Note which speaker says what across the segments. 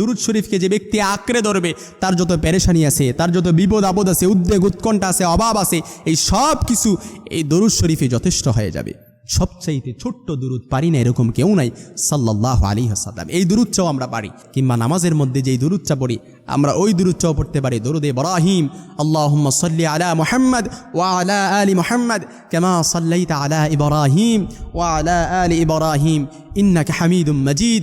Speaker 1: দুরুদ শরীফকে যে ব্যক্তি আঁকড়ে ধরবে, তার যত পেরেশানি আছে, তার যত বিপদ আপদ আছে, উদ্বেগ, উৎকণ্ঠা আছে, অভাব আছে, এই সব কিছু এই দরুদ শরীফে যথেষ্ট হয়ে যাবে। সবচাইতে ছোট্ট দুরুদ পারি না এরকম কেউ নাই সাল্লাহ আলী হাসাল্লাম এই দুরুদটাও আমরা পারি, কিংবা নামাজের মধ্যে যেই দুরুদটা পড়ি, আমরা ওই দুরুদটাও পড়তে পারি। দরুদ ইব্রাহিম, আল্লাহুম্মা সাল্লি আলা মুহাম্মদ ওয়া আলা আলি মুহাম্মদ, কামা সাল্লাইতা আলা ইব্রাহিম ওয়া আলা আলি ইব্রাহিম, ইন্নাকা হামিদুম মাজিদ।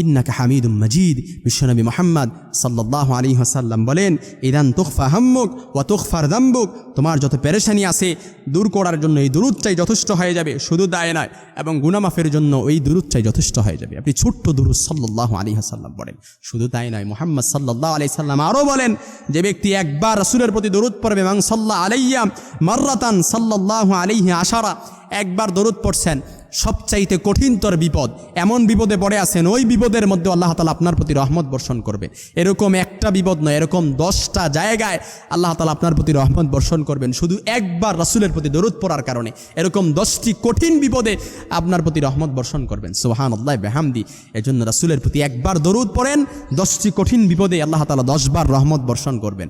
Speaker 1: ইন্নাকা হামিদুম মজিদ। বিশ্বনবী মোহাম্মদ সাল্লাহ আলী হাসাল্লাম বলেন, ইদান তুখফা হাম্মুক ও তুখফার দাম্বুক। তোমার যত পেরেশানি আছে, দূর করার জন্য এই দুরুদটাই যথেষ্ট হয়ে যাবে, শুধু দায় নয়, এবং গুনামাফের জন্য ওই দুরুদটাই যথেষ্ট হয়ে যাবে। আপনি ছোট্ট দুরুদ সাল্লাহ আলী হাসাল্লাম বলেন, শুধু তাই নয়, মোহাম্মদ সাল্লাহ আলি সাল্লাম আরও বলেন, যে ব্যক্তি একবার রসুলের প্রতি দরুদ পড়বে এবং সাল্লাহ আলাইয়া মার্রাতান সাল্লাহ আলিহি আশারা, একবার দরুদ পড়ছেন সবচাইতে কঠিনতর বিপদ। এমন বিপদে পড়ে আছেন, ওই বিপদের মধ্যে আল্লাহ তালা আপনার প্রতি রহমত বর্ষণ করবে। এরকম একটা বিপদ নয়, এরকম দশটা জায়গায় আল্লাহ তালা আপনার প্রতি রহমত বর্ষণ করবেন। শুধু একবার রাসুলের প্রতি দরুদ পড়ার কারণে। এরকম দশটি কঠিন বিপদে আপনার প্রতি রহমত বর্ষণ করবেন। সোহান আল্লাহ বেহামদি। এজন্য রাসুলের প্রতি একবার দরুদ পড়েন, দশটি কঠিন বিপদে আল্লাহ তালা দশবার রহমত বর্ষণ করবেন।